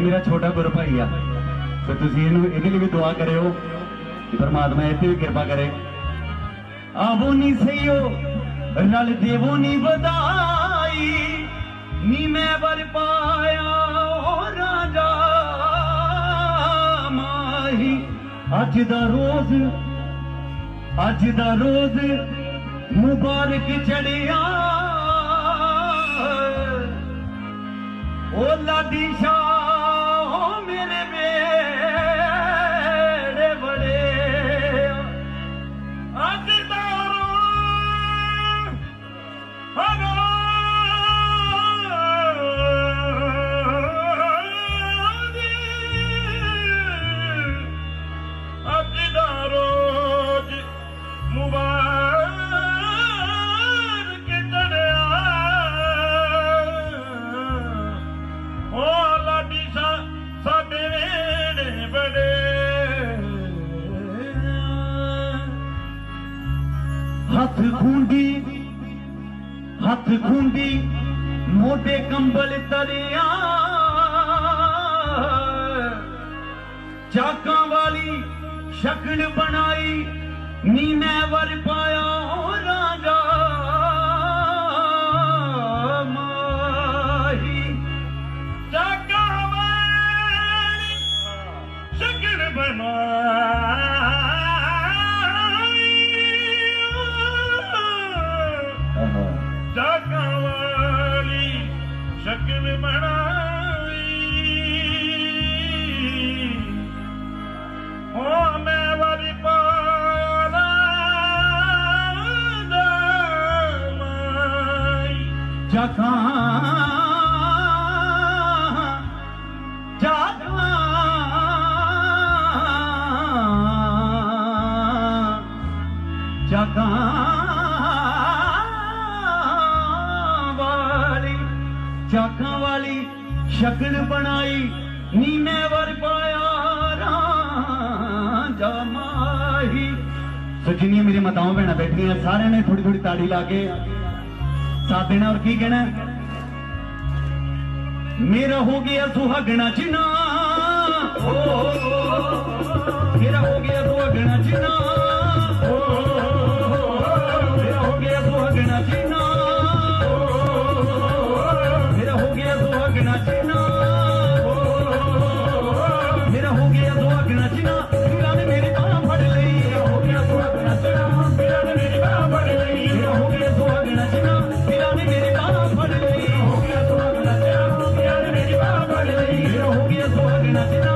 ਇਹ ਮੇਰਾ ਛੋਟਾ ਗੁਰ ਭਾਈ ਆ। ਤੇ ਤੁਸੀਂ ਇਹਨੂੰ ਇਹਦੇ ਲਈ ਵੀ ਦੁਆ ਕਰਿਓ ਕਿ ਪਰਮਾਤਮਾ ਇੱਥੇ ਵੀ ਕਿਰਪਾ ਕਰੇ। ਆਵੋ ਨਹੀਂ ਸਈਓ ਰਲ ਦੇਵੋ ਨਹੀਂ ਵਧਾਈ। ਨੀ ਮੈਂ ਵਰ ਪਾਇਆ ਓ ਰਾਜਾ ਮਾਹੀ। ਅੱਜ ਦਾ ਰੋਜ਼, ਅੱਜ ਦਾ ਰੋਜ਼ ਮੁਬਾਰਕ ਚੜਿਆ ਓ ਲਾਡੀ ਸ਼ਾਹ हथ दी हथ खून मोटे कंबल तरिया। चाक वाली शकल बनाई नीने वर पाया राजा। माही चाक वाली शकल बनाई। ਜਾਖਾਂ ਜਾਖਾਂ ਜਾਖਾਂ ਵਾਲੀ ਜਾਖਾਂ ਵਾਲੀ ਸ਼ਕਲ ਬਣਾਈ ਨੀਨੇ ਵਰ ਪਾਇਆ ਰਾਂ ਜਮਾਹੀ ਸੋ ਜਿੰਨੀਆਂ ਮੇਰੇ ਮਾਤਾਵਾਂ, ਭੈਣਾਂ ਬੈਠੀਆਂ, ਸਾਰਿਆਂ ਨੇ ਥੋੜੀ ਥੋੜੀ ਤਾੜੀ ਲਾ ਕੇ ਸਾਥ ਦੇਣਾ ਔਰ ਕੀ ਕਹਿਣਾ? ਮੇਰਾ ਹੋ ਗਿਆ ਸੁਹਾਗਣਾ ਜਿਨਾ। ਓ ਮੇਰਾ ਹੋ ਗਿਆ ਸੁਹਾਗਣਾ ਜਿਨਾ। ਓ nothing.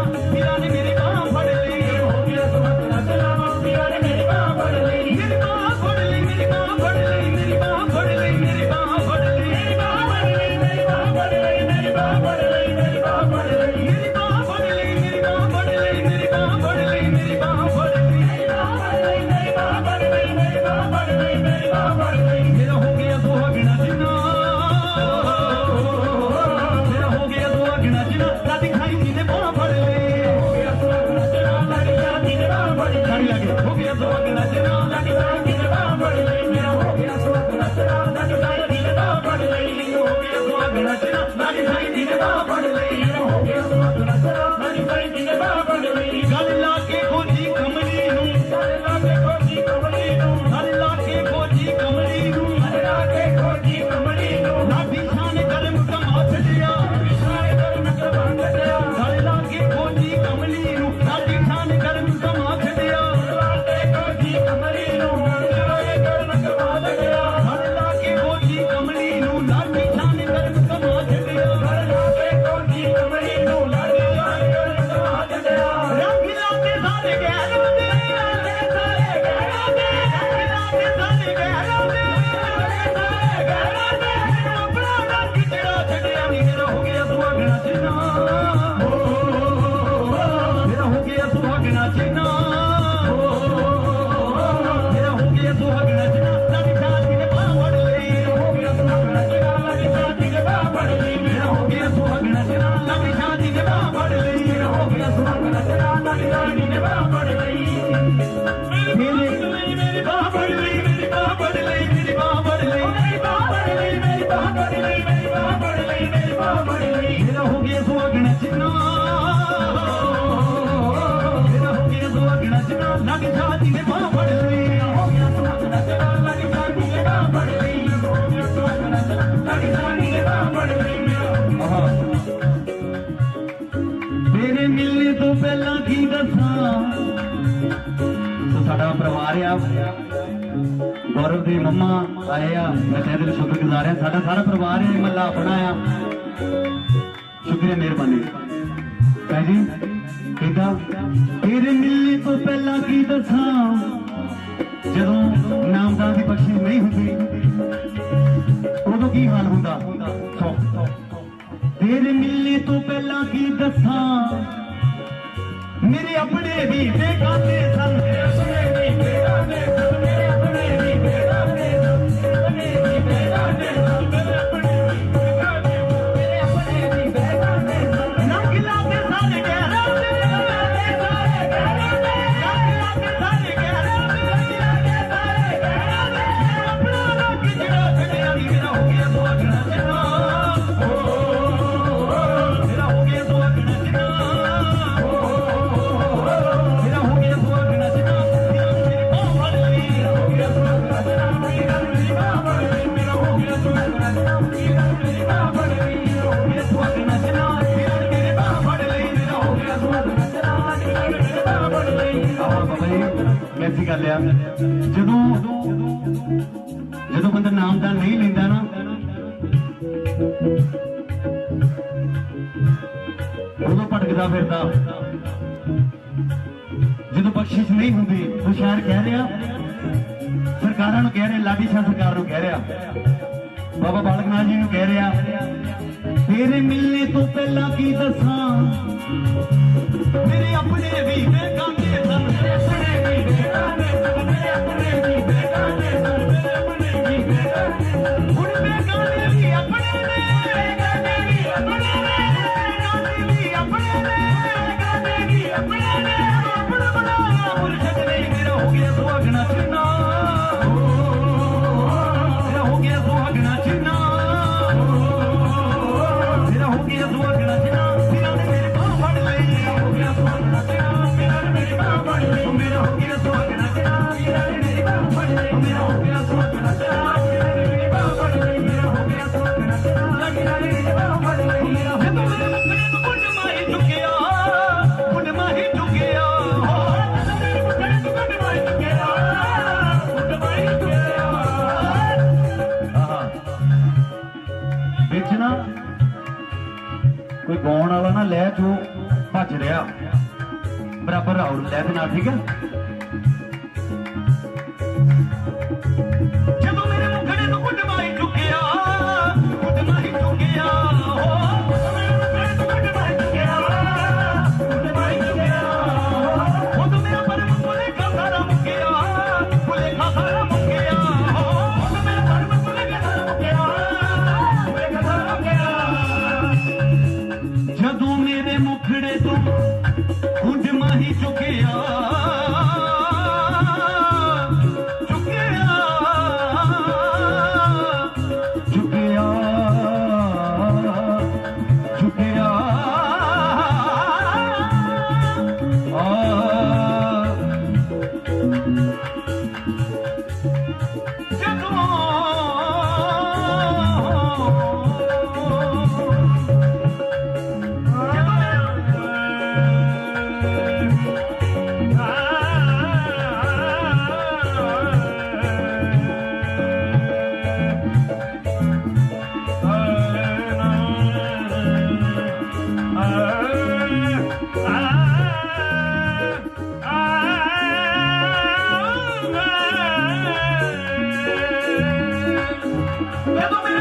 ਦੇ ਮੰਮਾ ਆਏ ਆ। ਮੈਂ ਤੇਰੇ ਦਿਲ ਸ਼ੁਕਰਗੁਜ਼ਾਰ ਆ ਸਾਡਾ ਸਾਰਾ ਪਰਿਵਾਰ ਹੀ ਮੱਲਾ ਆਪਣਾ ਆ। ਸ਼ੁਕਰੀਆ, ਮਿਹਰਬਾਨੀ। ਭਾਈ ਜੀ ਕਿਦਾਂ ਤੇਰੇ ਮਿਲਣੇ ਤੋਂ ਪਹਿਲਾਂ ਕੀ ਦੱਸਾਂ? ਜਦੋਂ ਨਾਮਦਾਨ ਦੀ ਬਖਸ਼ਿਸ਼ ਨਹੀਂ ਹੁੰਦੀ, ਉਦੋਂ ਕੀ ਹਾਲ ਹੁੰਦਾ? ਤੇਰੇ ਮਿਲਣੇ ਤੋਂ ਪਹਿਲਾਂ ਕੀ ਦੱਸਾਂ? ਮੇਰੇ ਆਪਣੇ ਵੀ ਬੇਗਾਨੇ ਸਨ ਸੁਨੇ ਵੀ ਬੇਗਾਨੇ ਸਨ। Amen. ਦੀ ਗੱਲ ਆ। ਜਦੋਂ ਜਦੋਂ ਬੰਦਾ ਨਾਮ ਦਾ ਨਹੀਂ ਲੈਂਦਾ ਨਾ, ਉਦੋਂ ਭਟਕਦਾ ਫਿਰਦਾ। ਜਦੋਂ ਬਖਸ਼ਿਸ਼ ਨਹੀਂ ਹੁੰਦੀ, ਉਹ ਸ਼ਾਇਰ ਕਹਿ ਰਿਹਾ, ਸਰਕਾਰਾਂ ਨੂੰ ਕਹਿ ਰਿਹਾ, ਲਾਡੀ ਸ਼ਾਹ ਸਰਕਾਰ ਨੂੰ ਕਹਿ ਰਿਹਾ। ਬਾਬਾ ਬਾਲਕ ਨਾਥ ਜੀ ਨੂੰ ਕਹਿ ਰਿਹਾ, ਤੇਰੇ ਮਿਲਨੇ ਤੋਂ ਪਹਿਲਾਂ ਕੀ ਦੱਸਾਂ? ਮੇਰੇ ਆਪਣੇ ਵੀ ਮੈਂ ਕਾਂਗੇ ਸਨ ਕੋਈ ਗਾਉਣ ਵਾਲਾ ਨਾ ਲੈ ਜੋ ਭੱਜ ਰਿਹਾ। ਬਰਾਬਰ ਆਉ ਲੈ ਦੇਣਾ ਠੀਕ ਹੈ?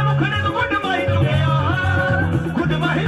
ਮੁਖ ਨੇ ਤੂੰ ਗੁੱਡ ਮਾਈ ਚੁੱਕਿਆ। ਗੁੱਡ ਮਾਈ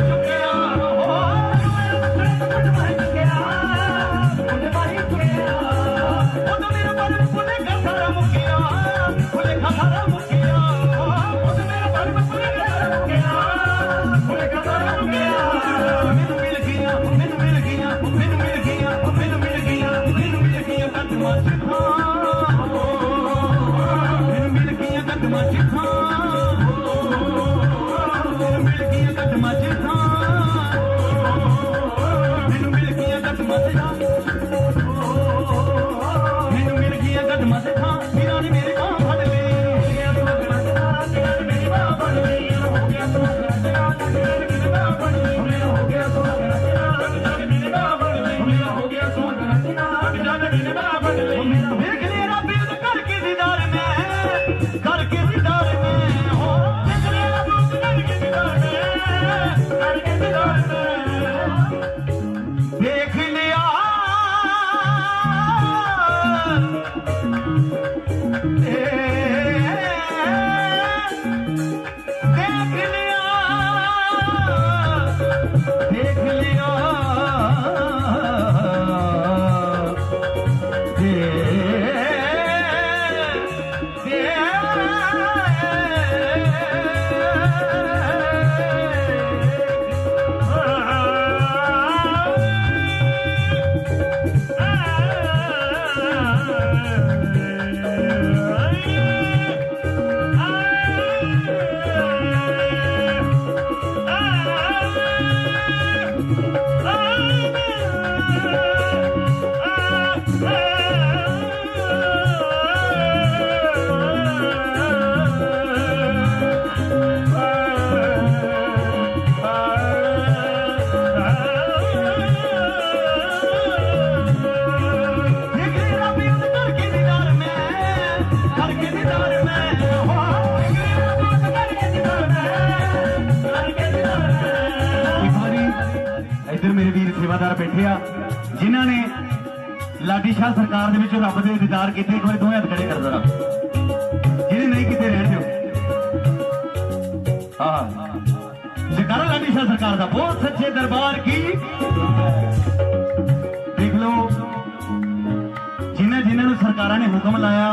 ਬੈਠੇ ਸ਼ਾਹ ਸਰਕਾਰ ਦੇ ਵਿੱਚ ਰੱਬ ਦੇ ਦੀਦਾਰ ਕੀਤੇ, ਇੱਕ ਵਾਰੀ ਦੋਵੇਂ ਹੱਥ ਖੜੇ ਕਰ ਜ਼ਰਾ। ਜਿਹਨੇ ਨਹੀਂ ਕੀਤੇ ਰਹਿਣ ਦਿਓ। ਹਾਂ ਜਕਾਰਾ ਲਾਡੀ ਸ਼ਾਹ ਸਰਕਾਰ ਦਾ ਬਹੁਤ ਸੱਚੇ ਦਰਬਾਰ ਕੀ? ਦੇਖ ਲਓ, ਜਿਨ੍ਹਾਂ ਜਿਨ੍ਹਾਂ ਨੂੰ ਸਰਕਾਰਾਂ ਨੇ ਹੁਕਮ ਲਾਇਆ,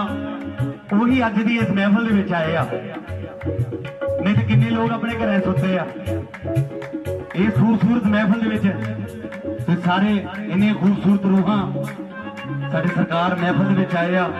ਉਹੀ ਅੱਜ ਦੀ ਇਸ ਮਹਿਫਲ ਦੇ ਵਿੱਚ ਆਏ ਆ। ਨਹੀਂ ਤੇ ਕਿੰਨੇ ਲੋਕ ਆਪਣੇ ਘਰਾਂ ਸੁੱਤੇ ਆ। ਇਹ ਖੂਬਸੂਰਤ ਮਹਿਫਲ ਦੇ ਵਿੱਚ ਤੇ ਸਾਰੇ ਇੰਨੇ ਖੂਬਸੂਰਤ ਰੂਹਾਂ ਸਾਡੀ ਸਰਕਾਰ ਮਹਿਫਲ ਦੇ ਵਿੱਚ ਆਏ ਆ।